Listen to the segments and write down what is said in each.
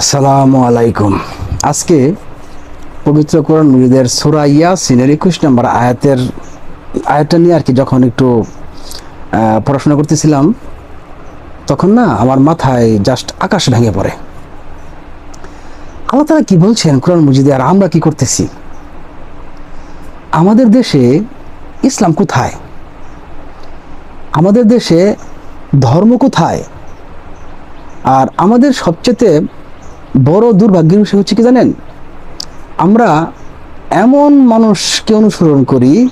আসসালামু আলাইকুম। আজকে পবিত্র কোরআন মুজিদের সুরা ইয়াসিনের একুশ নম্বর আয়াতের আয়াতটা নিয়ে আর কি যখন একটু পড়াশোনা করতেছিলাম, তখন না আমার মাথায় জাস্ট আকাশ ভেঙে পড়ে। আল্লাহ তারা কি বলছেন কোরআন মুজিদে আর আমরা কি করতেছি? আমাদের দেশে ইসলাম কোথায়? আমাদের দেশে ধর্ম কোথায়? আর আমাদের সবচেয়ে বড় দুর্ভাগ্যের বিষয় হচ্ছে কি জানেন? আমরা এমন মানুষকে অনুসরণ করি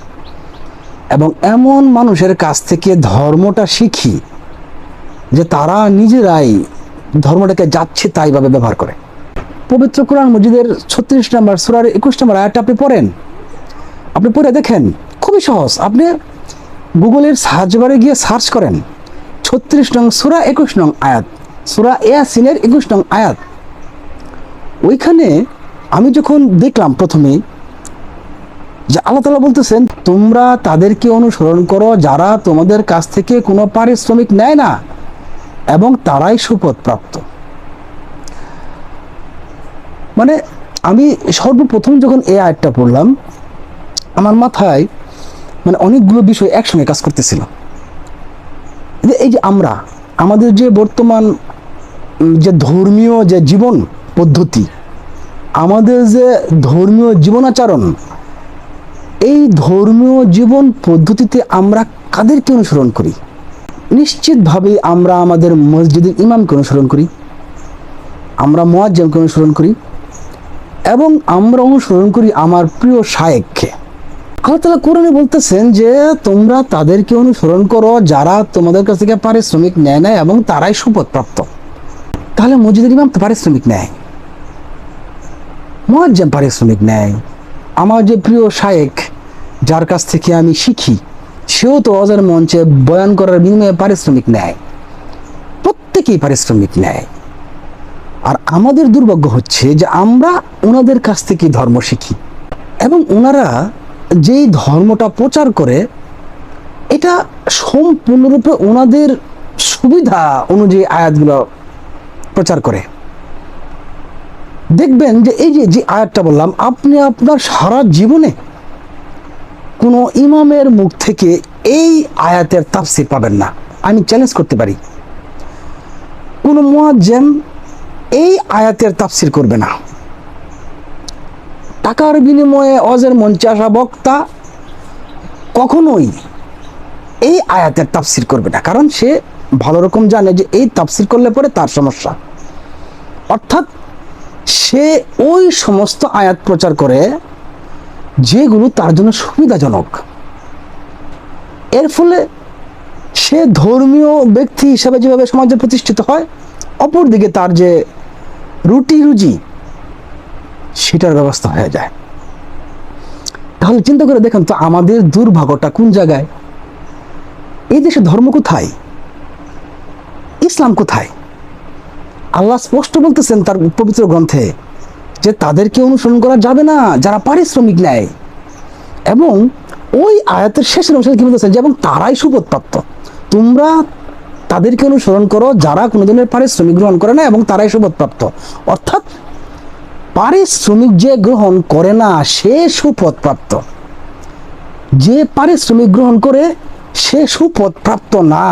এবং এমন মানুষের কাছ থেকে ধর্মটা শিখি যে তারা নিজেরাই ধর্মটাকে যাচ্ছে তাইভাবে ব্যবহার করে। পবিত্র কোরআন মসজিদের ছত্রিশ নম্বর, সুরার একুশ নম্বর আয়াতটা আপনি পড়েন। আপনি পড়ে দেখেন, খুবই সহজ। আপনি গুগলের সার্চ বারে গিয়ে সার্চ করেন, ছত্রিশ নং সুরা, একুশ নং আয়াত। সুরা ইয়াসিনের একুশ নং আয়াত। ওইখানে আমি যখন দেখলাম প্রথমে যে আল্লাহ তালা বলতেছেন, তোমরা তাদেরকে অনুসরণ করো যারা তোমাদের কাছ থেকে কোনো পারিশ্রমিক নেয় না এবং তারাই সুপথ প্রাপ্ত। মানে আমি সর্বপ্রথম যখন এই আয়াতটা পড়লাম, আমার মাথায় মানে অনেকগুলো বিষয় একসঙ্গে কাজ করতেছিল। এই যে আমরা, আমাদের যে বর্তমান যে ধর্মীয় যে জীবন পদ্ধতি। আমাদের যে ধর্মীয় জীবনাচরণ, এই ধর্মীয় জীবন পদ্ধতিতে আমরা কাদেরকে অনুসরণ করি? নিশ্চিতভাবে আমরা আমাদের মসজিদের ইমামকে অনুসরণ করি, আমরা মোয়াজ্জমকে অনুসরণ করি, এবং আমরা অনুসরণ করি আমার প্রিয় শায়েককে। আল্লাহ তালা কোরআনে বলতেছেন যে, তোমরা তাদেরকে অনুসরণ করো যারা তোমাদের কাছ থেকে পারিশ্রমিক নেয় না এবং তারাই সুপথ প্রাপ্ত। তাহলে মসজিদের ইমাম পারিশ্রমিক নেয়। মোয়াজ্জেম পারিশ্রমিক নেয়। আমার যে প্রিয় শায়েক, যার কাছ থেকে আমি শিখি, সেও তো অজার মঞ্চে বয়ান করার বিনিময়ে পারিশ্রমিক নেয়। প্রত্যেকেই পারিশ্রমিক নেয়। আর আমাদের দুর্ভাগ্য হচ্ছে যে আমরা ওনাদের কাছ থেকে ধর্ম শিখি এবং ওনারা যেই ধর্মটা প্রচার করে, এটা সম্পূর্ণরূপে ওনাদের সুবিধা অনুযায়ী আয়াতগুলো প্রচার করে। দেখবেন যে এই যে যে আয়াতটা বললাম, আপনি আপনার সারা জীবনে কোনো ইমামের মুখ থেকে এই আয়াতের তাফসির পাবেন না। আমি চ্যালেঞ্জ করতে পারি। কোনো মুয়াজ্জেম এই আয়াতের তাফসির করবে না। টাকার বিনিময়ে অজের মঞ্চে আসা বক্তা কখনোই এই আয়াতের তাফসির করবে না। কারণ সে ভালো রকম জানে যে এই তাফসির করলে পরে তার সমস্যা। অর্থাৎ সে ওই সমস্ত আয়াত প্রচার করে যেগুলো তার জন্য সুবিধাজনক। এর ফলে সে ধর্মীয় ব্যক্তি হিসাবে যেভাবে সমাজে প্রতিষ্ঠিত হয়, অপরদিকে তার যে রুটি রুজি, সেটার ব্যবস্থা হয়ে যায়। তাহলে চিন্তা করে দেখেন তো আমাদের দুর্ভাগ্যটা কোন জায়গায়? এই দেশে ধর্ম কোথায়? ইসলাম কোথায়? আল্লাহ স্পষ্ট বলতেছেন তার পবিত্র গ্রন্থে যে তাদেরকে অনুসরণ করা যাবে না, যারা পারিশ্রমিক নেয়। এবং ওই আয়াতের শেষের অংশে কি বলতেছেন যে, এবং তারাই সুপথপ্রাপ্ত। তোমরা তাদেরকে অনুসরণ করো যারা কোনো ধরনের পারিশ্রমিক গ্রহণ করে না এবং তারাই সুপথপ্রাপ্ত। অর্থাৎ পারিশ্রমিক যে গ্রহণ করে না, সে সুপথ প্রাপ্ত যে পারিশ্রমিক গ্রহণ করে, সে সুপথ প্রাপ্ত না।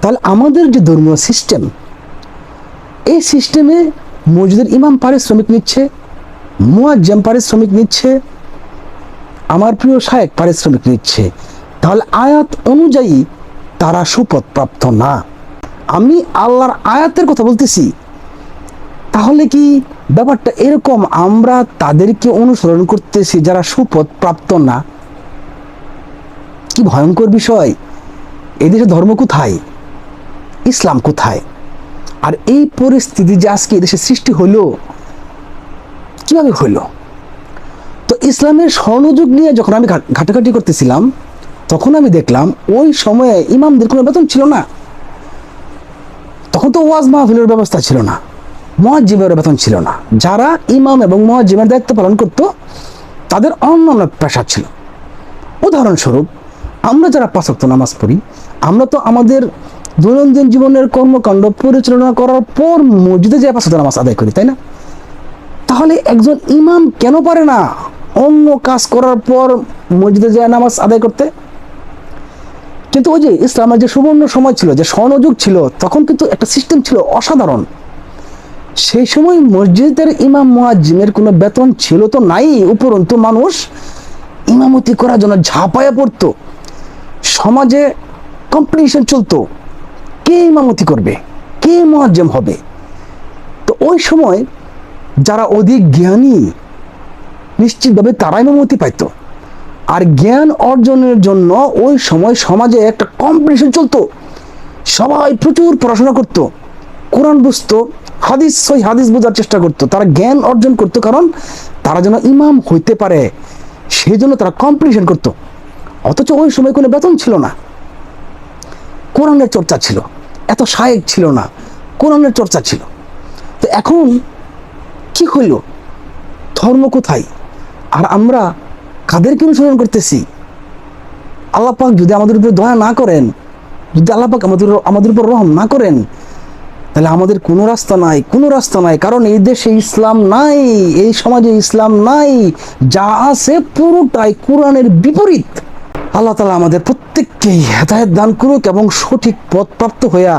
তাহলে আমাদের যে ধর্মীয় সিস্টেম এই সিস্টেমে মসজিদের ইমাম পারিশ্রমিক নিচ্ছে, মুয়াজ্জাম পারিশ্রমিক নিচ্ছে, আমার প্রিয় শায়েক পারিশ্রমিক নিচ্ছে। তাহলে আয়াত অনুযায়ী তারা সুপথ প্রাপ্ত না। আমি আল্লাহর আয়াতের কথা বলতেছি। তাহলে কি ব্যাপারটা এরকম আমরা তাদেরকে অনুসরণ করতেছি যারা সুপথ প্রাপ্ত না? কি ভয়ঙ্কর বিষয়। এদেশে ধর্ম কোথায়? ইসলাম কোথায়? আর এই পরিস্থিতি যে আজকে এদেশে সৃষ্টি হলো, কীভাবে হলো? তো ইসলামের স্বর্ণযুগ নিয়ে যখন আমি ঘাটাঘাটি করতেছিলাম, তখন আমি দেখলাম ওই সময়ে ইমামদের কোনো বেতন ছিল না। তখন তো ওয়াজ মাহফিলের ব্যবস্থা ছিল না মহাজিমের বেতন ছিল না। যারা ইমাম এবং মহাজিমের দায়িত্ব পালন করত, তাদের অন্য অন্য পেশা ছিল। উদাহরণস্বরূপ, আমরা যারা পাঁচক্ত নামাজ পড়ি, আমরা তো আমাদের দৈনন্দিন জীবনের কর্মকাণ্ড পরিচালনা করার পর মসজিদে যে পাঁচ নামাজ আদায় করি, তাই না? তাহলে একজন ইমাম কেন পারে না অন্য কাজ করার পর মসজিদে যায় নামাজ আদায় করতে? কিন্তু ওই যে ইসলামের যে সুবর্ণ সময় ছিল, যে স্বর্ণযুগ ছিল, তখন কিন্তু একটা সিস্টেম ছিল অসাধারণ। সেই সময় মসজিদের ইমাম মুয়াজ্জিমের কোনো বেতন ছিল তো নাই, উপরন্তু মানুষ ইমামতি করার জন্য ঝাঁপায়া পড়তো। সমাজে কম্পিটিশন চলতো। কে ইমামতি করবে? কে মুয়াজ্জিম হবে? তো ওই সময় যারা অধিক জ্ঞানী, নিশ্চিতভাবে তারাই ইমামতি পাইতো। আর জ্ঞান অর্জনের জন্য ওই সময় সমাজে একটা কম্পিটিশন চলতো। সবাই প্রচুর পড়াশোনা করতো। কোরআন বুঝতো, হাদিস সই হাদিস বোঝার চেষ্টা করতো। তারা জ্ঞান অর্জন করতো কারণ তারা যেন ইমাম হইতে পারে, সেই জন্য তারা কম্পিটিশন করতো। অথচ ওই সময় কোনো বেতন ছিল না। কোরআনের চর্চা ছিল। এত শায়েক ছিল না কোরআনের চর্চা ছিল? তো এখন কি হইল? ধর্ম কোথায়? আর আমরা কাদেরকে অনুসরণ করতেছি? আল্লাহ পাক যদি আমাদের উপর দয়া না করেন, যদি আল্লাহ পাক আমাদের আমাদের উপর রহম না করেন, তাহলে আমাদের কোনো রাস্তা নাই, কোনো রাস্তা নাই। কারণ এই দেশে ইসলাম নাই, এই সমাজে ইসলাম নাই, যা আছে পুরোটাই কোরআনের বিপরীত। আল্লাহ তালা আমাদের প্রত্যেককেই হেদায়ত দান করুক এবং সঠিক পথ প্রাপ্ত হইয়া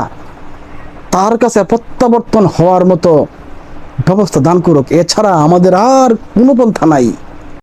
তার কাছে প্রত্যাবর্তন হওয়ার মতো ব্যবস্থা দান করুক। এছাড়া আমাদের আর কোনো পন্থা নাই।